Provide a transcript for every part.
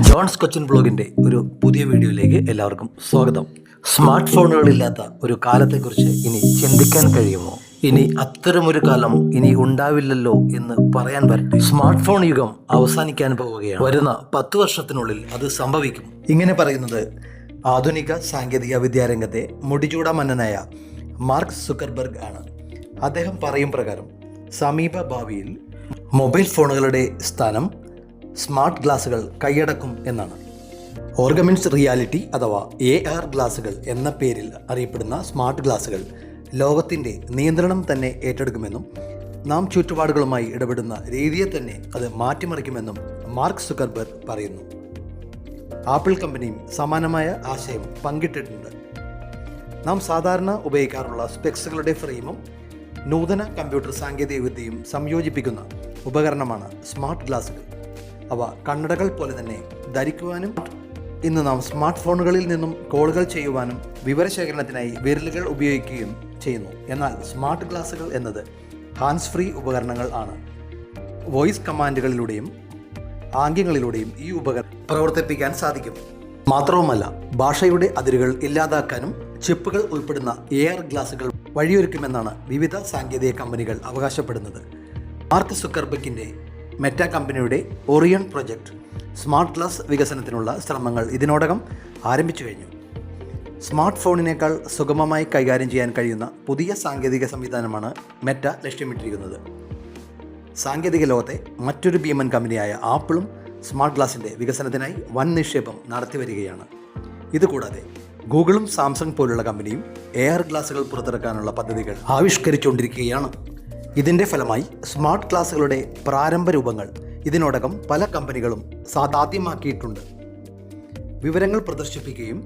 John's Cochin ബ്ലോഗിന്റെ ഒരു പുതിയ വീഡിയോയിലേക്ക് എല്ലാവർക്കും സ്വാഗതം. സ്മാർട്ട് ഫോണുകളില്ലാത്ത ഒരു കാലത്തെക്കുറിച്ച് ഇനി ചിന്തിക്കാൻ കഴിയുമോ? ഇനി അത്തരമൊരു കാലം ഇനി ഉണ്ടാവില്ലല്ലോ എന്ന് പറയാൻ വരട്ടെ. സ്മാർട്ട് ഫോൺ യുഗം അവസാനിക്കാൻ പോവുകയാണ്. വരുന്ന പത്ത് വർഷത്തിനുള്ളിൽ അത് സംഭവിക്കും. ഇങ്ങനെ പറയുന്നത് ആധുനിക സാങ്കേതിക വിദ്യാരംഗത്തെ മുടിചൂടാമന്നനായ മാർക്ക് സുക്കർബർഗ് ആണ്. അദ്ദേഹം പറയും പ്രകാരം സമീപ ഭാവിയിൽ മൊബൈൽ ഫോണുകളുടെ സ്ഥാനം സ്മാർട്ട് ഗ്ലാസുകൾ കൈയടക്കും എന്നാണ്. ഓർഗമിൻസ് റിയാലിറ്റി അഥവാ എ ആർ ഗ്ലാസുകൾ എന്ന പേരിൽ അറിയപ്പെടുന്ന സ്മാർട്ട് ഗ്ലാസുകൾ ലോകത്തിന്റെ നിയന്ത്രണം തന്നെ ഏറ്റെടുക്കുമെന്നും നാം ചുറ്റുപാടുകളുമായി ഇടപെടുന്ന രീതിയെ തന്നെ അത് മാറ്റിമറിക്കുമെന്നും മാർക്ക് സുക്കർബർഗ് പറയുന്നു. ആപ്പിൾ കമ്പനിയും സമാനമായ ആശയം പങ്കിട്ടിട്ടുണ്ട്. നാം സാധാരണ ഉപയോഗിക്കാറുള്ള സ്പെക്സുകളുടെ ഫ്രെയിമും നൂതന കമ്പ്യൂട്ടർ സാങ്കേതികവിദ്യയും സംയോജിപ്പിക്കുന്ന ഉപകരണമാണ് സ്മാർട്ട് ഗ്ലാസുകൾ. അവ കണ്ണടകൾ പോലെ തന്നെ ധരിക്കുവാനും ഇന്ന് നാം സ്മാർട്ട് ഫോണുകളിൽ നിന്നും കോളുകൾ ചെയ്യുവാനും വിവരശേഖരണത്തിനായി വിരലുകൾ ഉപയോഗിക്കുകയും ചെയ്യുന്നു. എന്നാൽ സ്മാർട്ട് ഗ്ലാസുകൾ എന്നത് ഹാൻഡ്സ് ഫ്രീ ഉപകരണങ്ങൾ ആണ്. വോയിസ് കമാൻഡുകളിലൂടെയും ആംഗ്യങ്ങളിലൂടെയും ഈ ഉപകരണം പ്രവർത്തിപ്പിക്കാൻ സാധിക്കും. മാത്രവുമല്ല ഭാഷയുടെ അതിരുകൾ ഇല്ലാതാക്കാനും ചിപ്പുകൾ ഉൾപ്പെടുന്ന എയർ ഗ്ലാസുകൾ വഴിയൊരുക്കുമെന്നാണ് വിവിധ സാങ്കേതിക കമ്പനികൾ അവകാശപ്പെടുന്നത്. മാർക്ക് സുക്കർബക്കിന്റെ മെറ്റ കമ്പനിയുടെ ഒറിയൺ പ്രൊജക്ട് സ്മാർട്ട് ഗ്ലാസ് വികസനത്തിനുള്ള ശ്രമങ്ങൾ ഇതിനോടകം ആരംഭിച്ചു കഴിഞ്ഞു. സ്മാർട്ട് ഫോണിനേക്കാൾ സുഗമമായി കൈകാര്യം ചെയ്യാൻ കഴിയുന്ന പുതിയ സാങ്കേതിക സംവിധാനമാണ് മെറ്റ ലക്ഷ്യമിട്ടിരിക്കുന്നത്. സാങ്കേതിക ലോകത്തെ മറ്റൊരു ഭീമൻ കമ്പനിയായ ആപ്പിളും സ്മാർട്ട് ഗ്ലാസിന്റെ വികസനത്തിനായി വൻ നിക്ഷേപം നടത്തിവരികയാണ് ഇതുകൂടാതെ ഗൂഗിളും സാംസങ് പോലുള്ള കമ്പനിയും എയർ ഗ്ലാസുകൾ പുറത്തിറക്കാനുള്ള പദ്ധതികൾ ആവിഷ്കരിച്ചുകൊണ്ടിരിക്കുകയാണ്. ഇതിന്റെ ഫലമായി സ്മാർട്ട് ക്ലാസ്സുകളുടെ പ്രാരംഭ രൂപങ്ങൾ ഇതിനോടകം പല കമ്പനികളും സാധാത്യമാക്കിയിട്ടുണ്ട്. വിവരങ്ങൾ പ്രദർശിപ്പിക്കുകയും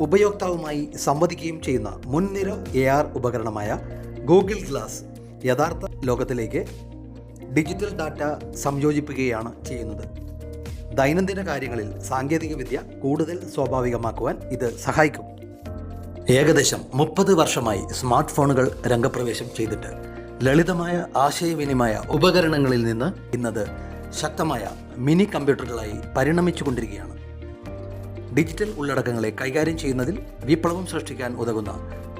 ഉപയോക്താവുമായി സംവദിക്കുകയും ചെയ്യുന്ന മുൻനിര എ ആർ ഉപകരണമായ ഗൂഗിൾ ഗ്ലാസ് യഥാർത്ഥ ലോകത്തിലേക്ക് ഡിജിറ്റൽ ഡാറ്റ സംയോജിപ്പിക്കുകയാണ് ചെയ്യുന്നത്. ദൈനംദിന കാര്യങ്ങളിൽ സാങ്കേതികവിദ്യ കൂടുതൽ സ്വാഭാവികമാക്കുവാൻ ഇത് സഹായിക്കും. ഏകദേശം മുപ്പത് വർഷമായി സ്മാർട്ട് ഫോണുകൾ രംഗപ്രവേശം ചെയ്തിട്ട് ലളിതമായ ആശയവിനിമയ ഉപകരണങ്ങളിൽ നിന്ന് ഇന്നത് ശക്തമായ മിനി കമ്പ്യൂട്ടറുകളായി പരിണമിച്ചുകൊണ്ടിരിക്കുകയാണ്. ഡിജിറ്റൽ ഉള്ളടക്കങ്ങളെ കൈകാര്യം ചെയ്യുന്നതിൽ വിപ്ലവം സൃഷ്ടിക്കാൻ ഉതകുന്ന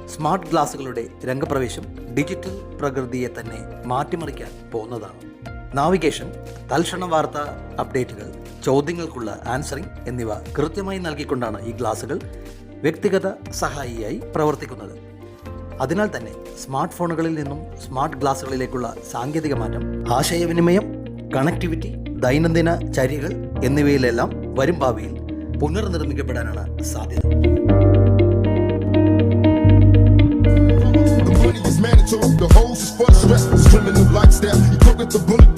സ്മാർട്ട് ഗ്ലാസുകളുടെ രംഗപ്രവേശം ഡിജിറ്റൽ പ്രകൃതിയെ തന്നെ മാറ്റിമറിക്കാൻ പോകുന്നതാണ്. നാവിഗേഷൻ തൽക്ഷണ വാർത്താ അപ്ഡേറ്റുകൾ ചോദ്യങ്ങൾക്കുള്ള ആൻസറിംഗ് എന്നിവ കൃത്യമായി നൽകിക്കൊണ്ടാണ് ഈ ഗ്ലാസുകൾ വ്യക്തിഗത സഹായിയായി പ്രവർത്തിക്കുന്നത്. അതിനാൽ തന്നെ സ്മാർട്ട് ഫോണുകളിൽ നിന്നും സ്മാർട്ട് ഗ്ലാസുകളിലേക്കുള്ള സാങ്കേതിക മാറ്റം ആശയവിനിമയം കണക്ടിവിറ്റി ദൈനംദിന ചര്യകൾ എന്നിവയിലെല്ലാം വരും ഭാവിയിൽ പുനർനിർമ്മിക്കപ്പെടാനാണ് സാധ്യത. The is for The stress, lifestyle. cook with the bullet